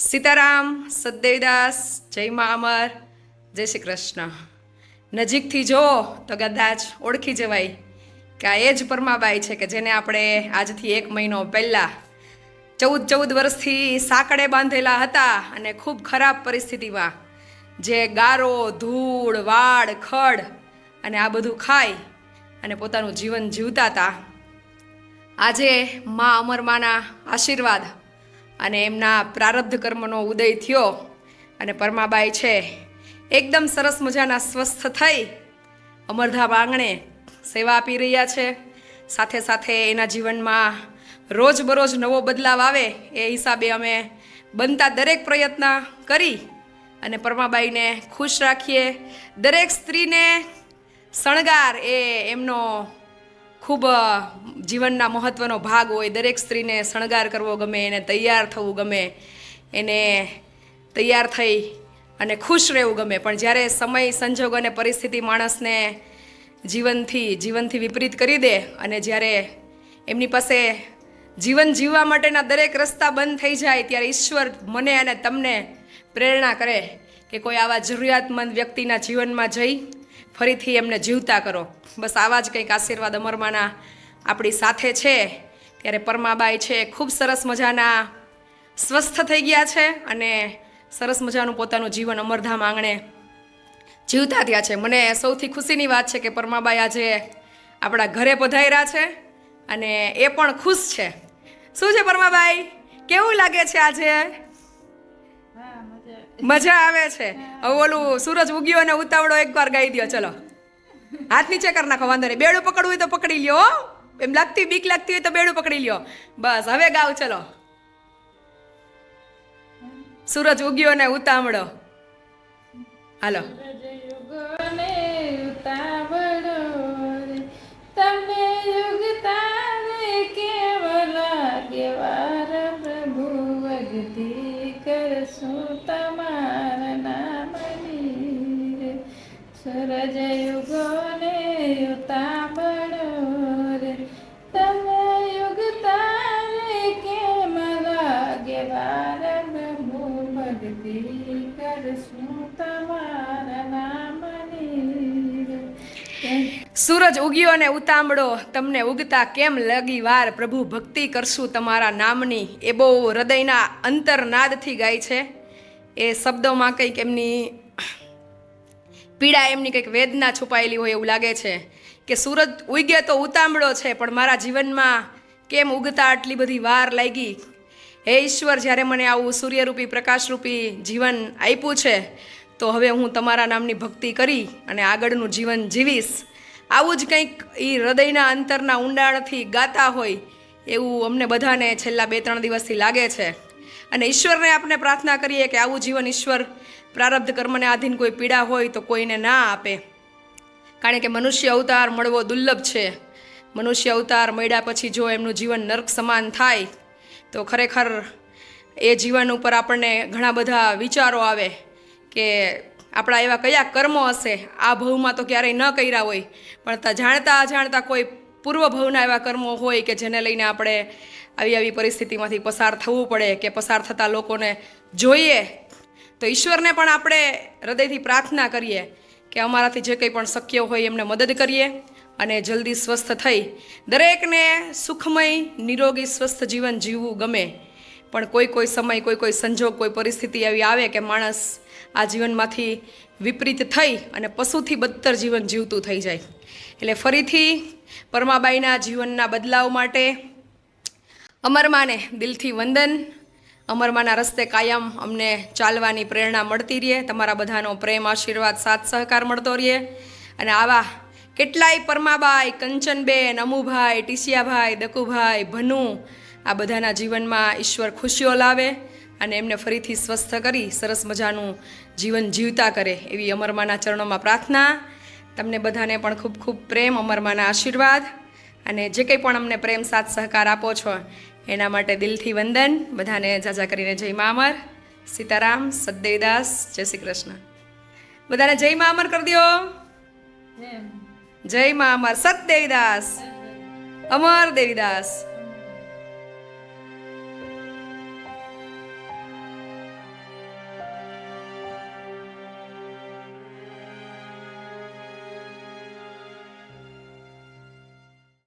સીતારામ, સદેવદાસ, જય મા અમર, જય શ્રી કૃષ્ણ. નજીકથી જો તો કદાચ ઓળખી જવાય કે આ એ જ પરમાબાઈ છે કે જેને આપણે આજથી એક મહિનો પહેલાં ચૌદ ચૌદ વર્ષથી સાંકળે બાંધેલા હતા અને ખૂબ ખરાબ પરિસ્થિતિમાં જે ગારો, ધૂળ, વાડ, ખડ અને આ બધું ખાઈ અને પોતાનું જીવન જીવતા હતા. આજે મા અમરમાના આશીર્વાદ અને એમના પ્રારબ્ધ કર્મનો ઉદય થયો અને પરમાબાઈ છે, એકદમ સરસ મજાના સ્વસ્થ થઈ અમરધામ આંગણે સેવા આપી રહ્યા છે. સાથે સાથે એના જીવનમાં રોજબરોજ નવો બદલાવ આવે એ હિસાબે અમે બનતા દરેક પ્રયત્ન કરી અને પરમાબાઈને ખુશ રાખીએ. દરેક સ્ત્રીને શણગાર એ એમનો ખૂબ જીવનના મહત્ત્વનો ભાગ હોય, દરેક સ્ત્રીને શણગાર કરવો ગમે, એને તૈયાર થવું ગમે, એને તૈયાર થઈ અને ખુશ રહેવું ગમે. પણ જ્યારે સમય, સંજોગ અને પરિસ્થિતિ માણસને જીવનથી જીવનથી વિપરીત કરી દે અને જ્યારે એમની પાસે જીવન જીવવા માટેના દરેક રસ્તા બંધ થઈ જાય, ત્યારે ઈશ્વર મને અને તમને પ્રેરણા કરે કે કોઈ આવા જરૂરિયાતમંદ વ્યક્તિના જીવનમાં જઈ ફરીથી એમને જીવતા કરો. બસ આવા જ કંઈક આશીર્વાદ અમરમાના આપણી સાથે છે. ત્યારે પરમાબાઈ છે, ખૂબ સરસ મજાના સ્વસ્થ થઈ ગયા છે અને સરસ મજાનું પોતાનું જીવન અમરધામ આંગણે જીવતા થયા છે. મને સૌથી ખુશીની વાત છે કે પરમાબાઈ આજે આપણા ઘરે પધાર્યા છે અને એ પણ ખુશ છે. શું છે પરમાબાઈ? કેવું લાગે છે આજે? મજા આવે છે. ઓલું સૂરજ ઉગ્યો અને ઉતાવળો એકવાર ગાઈ દ્યો, ચલો. હાથ નીચે કરી નાખો, વાંધો નહીં. બેડું પકડવું હોય તો પકડી લ્યો એમ લાગતી બીક લાગતી હોય તો બેડું પકડી લ્યો. બસ, હવે ગાવ, ચલો. સૂરજ ઉગ્યો ને ઉતાવળો. હાલો. કરશું તમારા નામની રે સૂરજ યુગોને ઉતાવળો રે. તમે યુગ તારે કેમ લાગેવાર પ્રભુ ભક્તિ કરશું સૂરજ ઉગ્યો અને ઉતામળો તમને ઉગતા કેમ લગી વાર? પ્રભુ, ભક્તિ કરશું તમારા નામની. એ બહુ હૃદયના અંતરનાદથી ગાય છે. એ શબ્દોમાં કંઈક એમની પીડા, એમની કંઈક વેદના છુપાયેલી હોય એવું લાગે છે કે સૂરજ ઉગ્યો તો ઉતામળો છે, પણ મારા જીવનમાં કેમ ઉગતા આટલી બધી વાર લાગી? હે ઈશ્વર, જ્યારે મને આવું સૂર્યરૂપી, પ્રકાશરૂપી જીવન આપ્યું છે, તો હવે હું તમારા નામની ભક્તિ કરી અને આગળનું જીવન જીવીશ. આવું જ કંઈક એ હૃદયના અંતરના ઊંડાણથી ગાતા હોય, એવું અમને બધાને છેલ્લા બે ત્રણ દિવસથી લાગે છે. અને ઈશ્વરને આપણે પ્રાર્થના કરીએ કે આવું જીવન ઈશ્વર પ્રારબ્ધ કર્મને આધીન કોઈ પીડા હોય તો કોઈને ના આપે. કારણ કે મનુષ્ય અવતાર મળવો દુર્લભ છે. મનુષ્ય અવતાર મળ્યા પછી જો એમનું જીવન નર્ક સમાન થાય, તો ખરેખર એ જીવન ઉપર આપણને ઘણા બધા વિચારો આવે કે આપણા એવા કયા કર્મો હશે? આ ભવમાં તો ક્યારેય ન કર્યા હોય. પણ જાણતા અજાણતા કોઈ પૂર્વ ભવના એવા કર્મો હોય કે જેને લઈને આપણે આવી આવી પરિસ્થિતિમાંથી પસાર થવું પડે કે પસાર થતા લોકોને જોઈએ, તો ઈશ્વરને પણ આપણે હૃદયથી પ્રાર્થના કરીએ કે અમારાથી જે કંઈ પણ શક્ય હોય એમને મદદ કરીએ અને જલ્દી સ્વસ્થ થઈ. દરેકને સુખમય, નિરોગી, સ્વસ્થ જીવન જીવવું ગમે. પણ કોઈ કોઈ સમય, કોઈ કોઈ સંજોગ, કોઈ પરિસ્થિતિ એવી આવે કે માણસ આ જીવનમાંથી વિપરીત થઈ અને પશુથી બદતર જીવન જીવતું થઈ જાય. એટલે ફરીથી પરમાબાઈના જીવનના બદલાવ માટે અમરમાને દિલથી વંદન, અમરમાના રસ્તે કાયમ અમને ચાલવાની પ્રેરણા મળતી રહે તમારા બધાનો પ્રેમ, આશીર્વાદ, સાથ, સહકાર મળતો રહે અને આવા કેટલાય પરમાબાઈ, કંચનબેન, અમુભાઈ, ટીસિયાભાઈ, દકુભાઈ, ભનુ આ બધાના જીવનમાં ઈશ્વર ખુશીઓ લાવે અને એમને ફરીથી સ્વસ્થ કરી સરસ મજાનું જીવન જીવતા કરે એવી અમરમાના ચરણોમાં પ્રાર્થના. તમને બધાને પણ ખૂબ ખૂબ પ્રેમ અમરમાના આશીર્વાદ અને જે કંઈ પણ અમને પ્રેમ સાથ સહકાર આપો છો એના માટે દિલથી વંદન. બધાને જાજા કરીને જય મા અમર. સીતારામ સદદેવદાસ જય શ્રી કૃષ્ણ. બધાને જય મા અમર કરી દો. જય મા અમર. સત દેવીદાસ અમર દેવીદાસ.